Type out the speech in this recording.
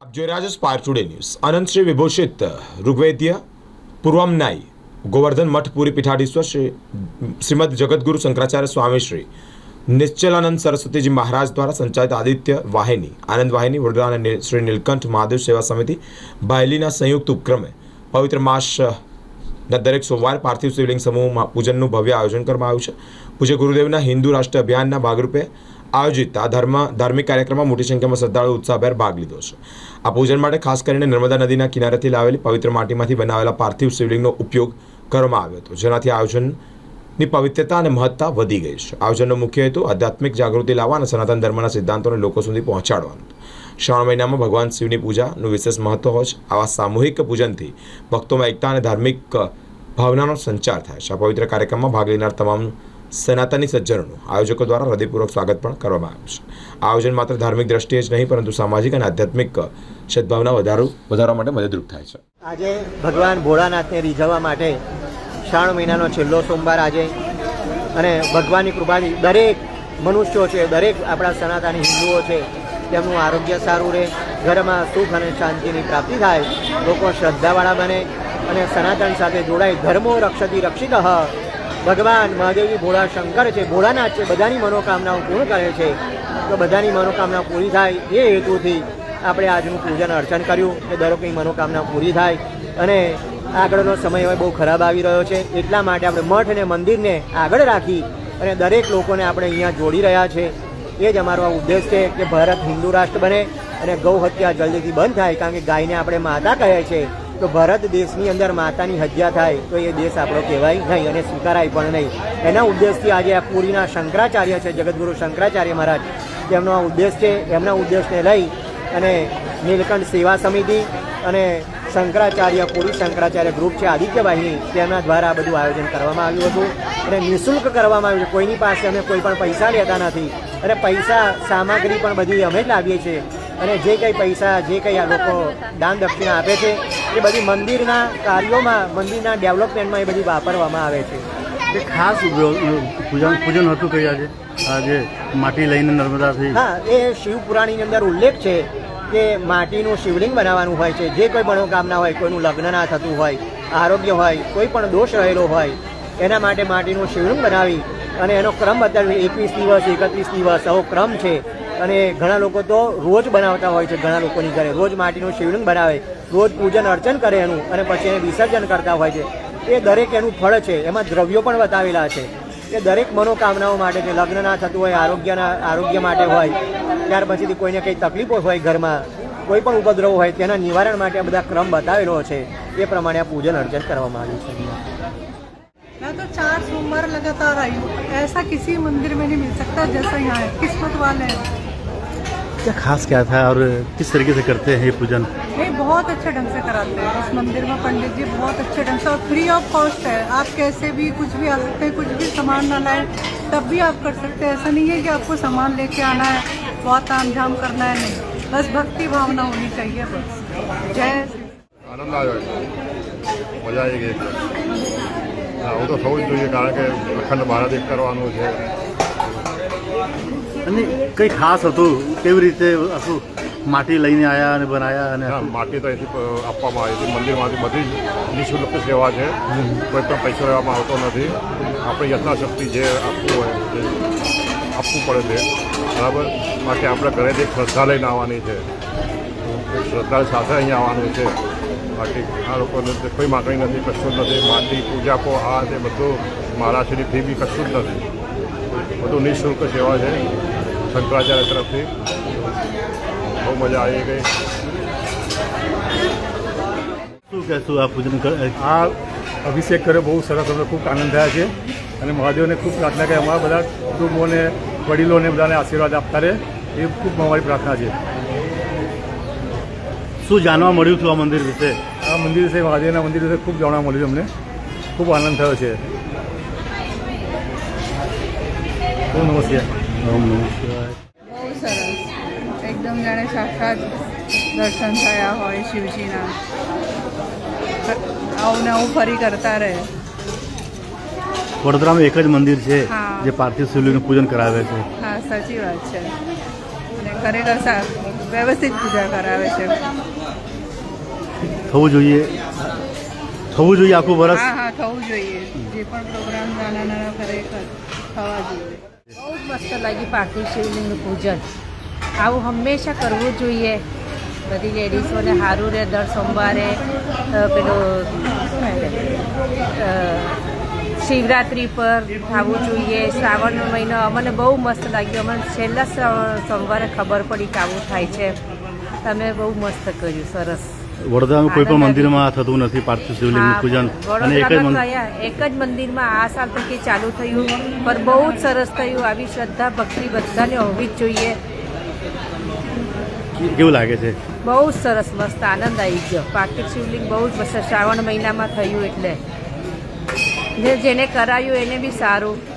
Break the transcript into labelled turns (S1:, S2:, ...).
S1: આપ જોઈ રહ્યા છો સ્પાર ટુડે ન્યૂઝ અનંત શ્રી વિભૂષિત, ઋગ્વેદ્ય પૂર્વમનાઈ ગોવર્ધન મઠ, પુરી પીઠાધીશ્વર શ્રી, શ્રીમદ જગદગુરુ શંકરાચાર્ય સ્વામી શ્રી, નિશ્ચલાનંદ સરસ્વતીજી મહારાજ દ્વારા સંચાલિત આદિત્ય વાહિની, આનંદ વાહિની, વડોદરા અને શ્રી નીલકંઠ મહાદેવ સેવા સમિતિ, બાયલીના સંયુક્ત ઉપક્રમે પવિત્ર માસ, ના દરેક સોમવાર પાર્થિવ શિવલિંગ સમૂહમાં પૂજનનું ભવ્ય આયોજન કરવામાં આવ્યું છે. પૂજ્ય ગુરુદેવના હિન્દુ રાષ્ટ્ર અભિયાનના ભાગરૂપે આયોજિત આ ધર્મ, ધાર્મિક કાર્યક્રમમાં મોટી સંખ્યામાં શ્રદ્ધાળુ ઉત્સાહભેર ભાગ લીધો છે. આ પૂજન માટે ખાસ કરીને નર્મદા નદીના કિનારેથી લાવેલી પવિત્ર માટીમાંથી બનાવેલા પાર્થિવ શિવલિંગનો ઉપયોગ કરવામાં આવ્યો હતો, જેનાથી આયોજનની પવિત્રતા અને મહત્તા વધી ગઈ છે. આયોજનનો મુખ્ય હેતુ આધ્યાત્મિક જાગૃતિ લાવવા અને સનાતન ધર્મના સિદ્ધાંતોને લોકો સુધી પહોંચાડવાનો શ્રાવણ મહિનામાં ભગવાન શિવની પૂજાનું વિશેષ મહત્વ હોય છે. આવા સામૂહિક પૂજનથી ભક્તોમાં એકતા અને ધાર્મિક ભાવનાનો સંચાર થાય છે. આ પવિત્ર કાર્યક્રમમાં ભાગ લેનાર તમામ સનાતની સજ્જનોનું આયોજકો દ્વારા હૃદયપૂર્વક સ્વાગત પણ કરવામાં આવ્યું છે. આયોજન માત્ર ધાર્મિક દ્રષ્ટિએ જ નહીં, પરંતુ સામાજિક અને આધ્યાત્મિક સદભાવના વધારો, વધારવા માટે મદદરૂપ થાય છે.
S2: આજે ભગવાન ભોળાનાથને રીઝવવા માટે શ્રાવણ મહિનાનો છેલ્લો સોમવાર આજે અને ભગવાનની કૃપાથી દરેક મનુષ્યો છે, દરેક આપણા સનાતની હિન્દુઓ છે, તેમનું આરોગ્ય સારું રહે, ઘરમાં સુખ અને શાંતિની પ્રાપ્તિ થાય, લોકો શ્રદ્ધાવાળા બને અને સનાતન સાથે જોડાય ધર્મો રક્ષતી રક્ષિત ભગવાન મહાદેવજી ભોળા શંકર છે ભોળાનાથ છે, બધાની મનોકામનાઓ પૂર્ણ કરે છે. તો બધાની મનોકામના પૂરી થાય એ હેતુથી આપણે આજનું પૂજન અર્ચન કર્યું કે દરેકની મનોકામના પૂરી થાય અને આગળનો સમય હવે બહુ ખરાબ આવી રહ્યો છે. એટલા માટે આપણે મઠ અને મંદિરને આગળ રાખી અને દરેક લોકોને આપણે અહીંયા જોડી રહ્યા છે. એ જ અમારો ઉદ્દેશ છે કે ભારત હિન્દુ રાષ્ટ્ર બને અને ગૌ હત્યા જલ્દીથી બંધ થાય, કારણ કે ગાયને આપણે માતા કહે છે. તો ભારત દેશની અંદર માતાની હત્યા થાય તો એ દેશ આપણો કહેવાય નહીં અને સ્વીકારાય પણ નહીં. એના ઉદ્દેશથી આજે આ પુરીના શંકરાચાર્ય છે, જગદગુરુ શંકરાચાર્ય મહારાજ. તેમનો આ ઉદ્દેશ છે, એમના ઉદ્દેશને લઈ અને નીલકંઠ સેવા સમિતિ અને શંકરાચાર્ય, પુરી શંકરાચાર્ય ગ્રુપ છે આદિત્ય વાહિની તેમના દ્વારા આ બધું આયોજન કરવામાં આવ્યું હતું. અને નિઃશુલ્ક કરવામાં આવ્યું છે. કોઈની પાસે અમે કોઈ પણ પૈસા લેતા નથી. અને પૈસા, સામગ્રી પણ બધી અમે જ લાવીએ છીએ. અને જે કંઈ પૈસા જે કંઈ આ લોકો દાન દક્ષિણા આપે છે એ બધી મંદિરના કાર્યોમાં મંદિરના ડેવલપમેન્ટમાં એ બધી વાપરવામાં આવે છે.
S3: એ ખાસ પૂજન પૂજન હતું કઈ આજે આજે માટી લઈને નર્મદાથી
S2: હા એ શિવ પુરાણની અંદર ઉલ્લેખ છે કે માટીનું શિવલિંગ બનાવવાનું હોય છે. જે કોઈ મનોકામના હોય કોઈનું લગ્ન ના થતું હોય આરોગ્ય હોય કોઈ પણ દોષ રહેલો હોય એના માટે માટીનું શિવલિંગ બનાવી અને એનો ક્રમ બતાવી એકવીસ દિવસ એકત્રીસ દિવસ આવો ક્રમ છે. અને ઘણા લોકો તો રોજ બનાવતા હોય છે ઘણા લોકોની ઘરે રોજ માટીનું શિવલિંગ બનાવે રોજ પૂજન અર્ચન કરે એનું અને પછી એને વિસર્જન કરતા હોય છે એ દરેક એનું ફળ છે એમાં દ્રવ્યો પણ બતાવેલા છે એ દરેક મનોકામનાઓ માટે છે લગ્ન ના થતું હોય આરોગ્યના આરોગ્ય માટે હોય ત્યાર પછીથી કોઈને કંઈ તકલીફો હોય ઘરમાં કોઈ પણ ઉપદ્રવ હોય તેના નિવારણ માટે આ બધા ક્રમ બતાવેલો છે એ પ્રમાણે આ પૂજન અર્ચન કરવામાં આવ્યું છે
S4: मैं तो चार सोमवार लगातार आई हूँ ऐसा किसी मंदिर में नहीं मिल सकता जैसा यहाँ है किस्मत वाले हैं
S3: क्या खास क्या था और किस तरीके से करते हैं ये पूजन?
S4: ये बहुत अच्छे ढंग से कराते हैं। इस मंदिर में पंडित जी बहुत अच्छे ढंग से और फ्री ऑफ़ कॉस्ट है। आप कैसे भी कुछ भी आ सकते हैं कुछ भी सामान ना लाए तब भी आप कर सकते हैं। ऐसा नहीं है कि आपको सामान लेके आना है बहुत ताम झाम करना है नहीं। बस भक्ति भावना होनी चाहिए बस। जय
S5: आनंद आ मज़ा आएगी। हाँ, तो सोच अखंड हो
S3: અને કંઈ ખાસ હતું? કેવી રીતે આખું માટી લઈને આવ્યા અને બનાવ્યા અને
S5: માટી તો અહીંથી આપવામાં આવી હતી. મંદિરમાંથી બધી નિઃશુલ્ક સેવા છે. કોઈ પણ પૈસો લેવામાં આવતો નથી. આપણી યથાશક્તિ જે આપવું હોય તે આપવું પડે છે. બરાબર? માટે આપણે ઘરેથી શ્રદ્ધા લઈને આવવાની છે. શ્રદ્ધા સાથે અહીંયા આવવાનું છે. બાકી આ લોકોને કોઈ માગણી નથી કશું જ નથી. માટી પૂજા કો આ તે બધું મહારાષ્ટ્રની ફી બી કશું જ નથી. બધું નિઃશુલ્ક સેવા છે. શંકરાચાર્ય તરફથી બહુ મજા આવી ગઈ.
S3: શું કહેશું આ પૂજન
S6: આ અભિષેક કર્યો બહુ સરસ. અમને ખૂબ આનંદ થયા છે અને મહાદેવને ખૂબ પ્રાર્થના કરી અમારા બધા કુટુંબોને વડીલોને બધાને આશીર્વાદ આપતા રહે. એ ખૂબ અમારી પ્રાર્થના છે.
S3: શું જાણવા મળ્યું હતું આ મંદિર વિશે?
S6: આ મંદિર વિશે મહાદેવના મંદિર વિશે ખૂબ જાણવા મળ્યું અમને. ખૂબ આનંદ થયો છે.
S3: ઓમ નમઃ શિવાય.
S7: બહુ સરસ. એકદમ જાણે સાક્ષાત દર્શન થયા હોય શિવજીના. આવું ને આવું ફરી કરતા રહે.
S3: વડોદરામાં એક જ મંદિર છે જે પાર્થિવ શિવલિંગનું પૂજન કરાવે છે.
S7: હા સાચી વાત છે. અને ખરેખર વ્યવસ્થિત પૂજા કરાવે છે.
S3: થવું જોઈએ. થવું જોઈએ આખું વર્ષ?
S7: હા હા થવું જોઈએ. જે પણ પ્રોગ્રામ નાના નાના ખરેખર થવા જોઈએ.
S8: બહુ જ મસ્ત લાગી પાર્થિવ શિવલિંગનું પૂજન. આવું હંમેશા કરવું જોઈએ. બધી લેડીઝોને સારું રહે, દર સોમવારે પેલું શિવરાત્રિ પર થવું જોઈએ. શ્રાવણનો મહિનો અમને બહુ મસ્ત લાગ્યું. અમને છેલ્લા સોમવારે ખબર પડી કે આવું થાય છે. તમે બહુ મસ્ત કર્યું. સરસ.
S3: વડોદરામાં કોઈ પણ મંદિરમાં થતું નથી પાર્થિવ શિવલિંગનું પૂજન. અને એક જ
S8: એક જ મંદિરમાં આ સાલ થકી ચાલુ થયું પણ બહુ જ સરસ થયું. આવી શ્રદ્ધા ભક્તિ બધાને હોવી જ જોઈએ.
S3: કેવું લાગે છે?
S8: બહુ જ સરસ મસ્ત આનંદ આવી ગયો. પાર્થિવ શિવલિંગ બહુ જ શ્રાવણ મહિનામાં થયું એટલે. જે જેને કરાયું એને બી સારું.